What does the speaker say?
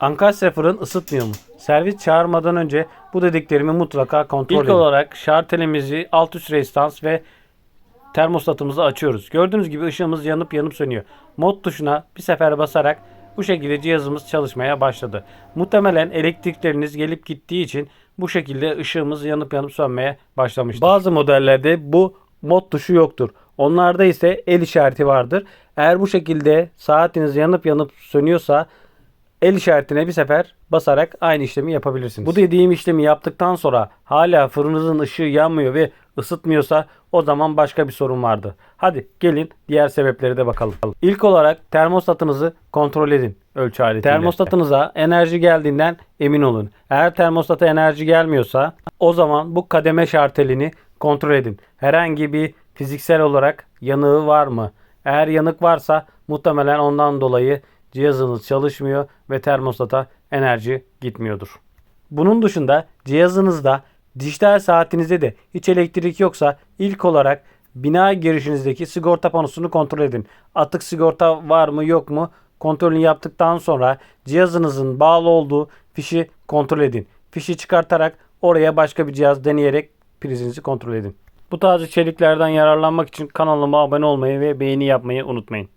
Ankastre fırın ısıtmıyor mu? Servis çağırmadan önce bu dediklerimi mutlaka kontrol İlk edin. olarak şartelimizi alt üst restans ve termostatımızı açıyoruz. Gördüğünüz gibi ışığımız yanıp yanıp sönüyor. Mod tuşuna bir sefer basarak bu şekilde cihazımız çalışmaya başladı. Muhtemelen elektrikleriniz gelip gittiği için bu şekilde ışığımız yanıp yanıp sönmeye başlamıştır. Bazı modellerde bu mod tuşu yoktur. Onlarda ise el işareti vardır. Eğer bu şekilde saatiniz yanıp yanıp sönüyorsa el işaretine bir sefer basarak aynı işlemi yapabilirsiniz. Bu dediğim işlemi yaptıktan sonra hala fırınınızın ışığı yanmıyor ve ısıtmıyorsa o zaman başka bir sorun vardı. Hadi gelin diğer sebepleri de bakalım. İlk olarak termostatınızı kontrol edin ölçü aletiyle. Termostatınıza enerji geldiğinden emin olun. Eğer termostata enerji gelmiyorsa o zaman bu kademe şartelini kontrol edin. Herhangi bir fiziksel olarak yanığı var mı? Eğer yanık varsa muhtemelen ondan dolayı cihazınız çalışmıyor ve termostata enerji gitmiyordur. Bunun dışında cihazınızda dijital saatinizde de hiç elektrik yoksa ilk olarak bina girişinizdeki sigorta panosunu kontrol edin. Atık sigorta var mı yok mu kontrolünü yaptıktan sonra cihazınızın bağlı olduğu fişi kontrol edin. Fişi çıkartarak oraya başka bir cihaz deneyerek prizinizi kontrol edin. Bu tarz içeriklerden yararlanmak için kanalıma abone olmayı ve beğeni yapmayı unutmayın.